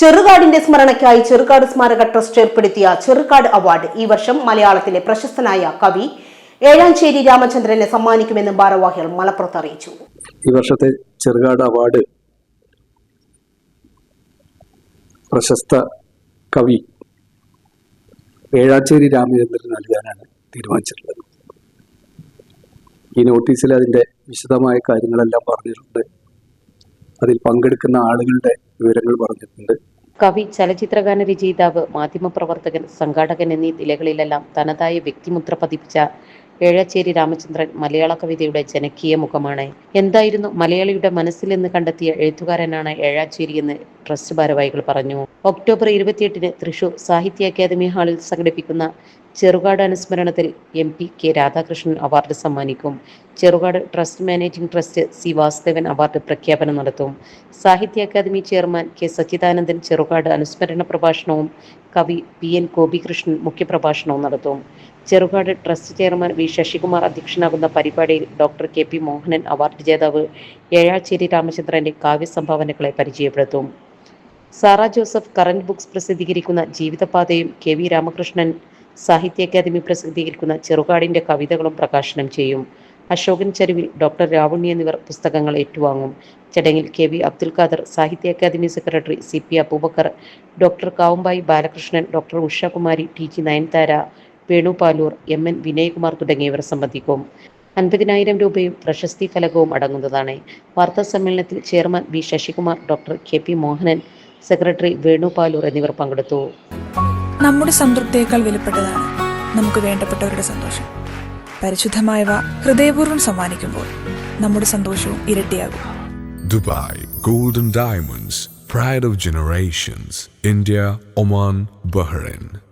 ചെറുകാടിന്റെ സ്മരണയ്ക്കായി ചെറുകാട് സ്മാരക ട്രസ്റ്റ് ഏർപ്പെടുത്തിയ ചെറുകാട് അവാർഡ് ഈ വർഷം മലയാളത്തിലെ പ്രശസ്തനായ കവി ഏഴാഞ്ചേരി രാമചന്ദ്രനെ സമ്മാനിക്കുമെന്ന് ഭാരവാഹികൾ മലപ്പുറത്ത് അറിയിച്ചു. ഈ വർഷത്തെ ചെറുകാട് അവാർഡ് പ്രശസ്ത കവി ഏഴാച്ചേരി രാമചന്ദ്രൻ നൽകാനാണ് തീരുമാനിച്ചിട്ടുള്ളത്. ഈ നോട്ടീസിൽ അതിന്റെ വിശദമായ കാര്യങ്ങളെല്ലാം പറഞ്ഞിട്ടുണ്ട്. അതിൽ പങ്കെടുക്കുന്ന ആളുകളുടെ വിവരങ്ങൾ പറഞ്ഞിട്ടുണ്ട്. കവി ചലച്ചിത്രഗാന രചയിതാവ് മാധ്യമപ്രവർത്തകൻ സംഘാടകൻ എന്നീ നിലകളിലെല്ലാം തനതായ വ്യക്തിമുദ്ര പതിപ്പിച്ച ഏഴച്ചേരി രാമചന്ദ്രൻ മലയാള കവിതയുടെ ജനകീയ മുഖമാണ്. എന്തായിരുന്നു മലയാളിയുടെ മനസ്സിൽ നിന്ന് കണ്ടെത്തിയ എഴുത്തുകാരനാണ് ഏഴാച്ചേരി എന്ന് ട്രസ്റ്റ് ഭാരവാഹികൾ പറഞ്ഞു. ഒക്ടോബർ ഇരുപത്തിയെട്ടിന് തൃശൂർ സാഹിത്യ അക്കാദമി ഹാളിൽ സംഘടിപ്പിക്കുന്ന Cherukad അനുസ്മരണത്തിൽ M P K Radhakrishnan award സമ്മാനിക്കും. Cherukad trust managing trust C Vasudevan award പ്രഖ്യാപനം നടത്തും. Sahitya academy chairman K Sachidanandan Cherukad അനുസ്മരണ പ്രഭാഷണവും കവി പി എൻ ഗോപികൃഷ്ണൻ മുഖ്യപ്രഭാഷണവും നടത്തും. Cherukad trust chairman V Sasikumar അധ്യക്ഷനാകുന്ന പരിപാടിയിൽ doctor K P Mohanan award ജേതാവ് ഏഴാച്ചേരി രാമചന്ദ്രന്റെ കാവ്യസംഭാവനകളെ പരിചയപ്പെടുത്തും. സാറ ജോസഫ് കറന്റ് ബുക്സ് പ്രസിദ്ധീകരിക്കുന്ന ജീവിതപാതയും കെ വി രാമകൃഷ്ണൻ സാഹിത്യ അക്കാദമി പ്രസിദ്ധീകരിക്കുന്ന ചെറുകാടിന്റെ കവിതകളും പ്രകാശനം ചെയ്യും. അശോകൻ ചരുവിൽ ഡോക്ടർ രാവുണ്ണി എന്നിവർ പുസ്തകങ്ങൾ ഏറ്റുവാങ്ങും. ചടങ്ങിൽ K V Abdul Khader Sahitya Akademi secretary C P Abubakker doctor Kavumbayi Balakrishnan doctor Ushakumari T G Nayanthara Venu Paloor M N Vinayakumar തുടങ്ങിയവർ സംബന്ധിക്കും. അൻപതിനായിരം രൂപയും പ്രശസ്തി ഫലകവും അടങ്ങുന്നതാണ്. വാർത്താ സമ്മേളനത്തിൽ chairman V Sasikumar doctor K P Mohanan secretary Venupaloor എന്നിവർ പങ്കെടുത്തു. നമ്മുടെ സംതൃപ്തിയേക്കാൾ വിലപ്പെട്ടതാണ് നമുക്ക് വേണ്ടപ്പെട്ടവരുടെ സന്തോഷം. പരിശുദ്ധമായവ ഹൃദയപൂർവം സമ്മാനിക്കുമ്പോൾ നമ്മുടെ സന്തോഷവും ഇരട്ടിയാകും. Dubai golden diamonds pride of generations India Oman Bahrain.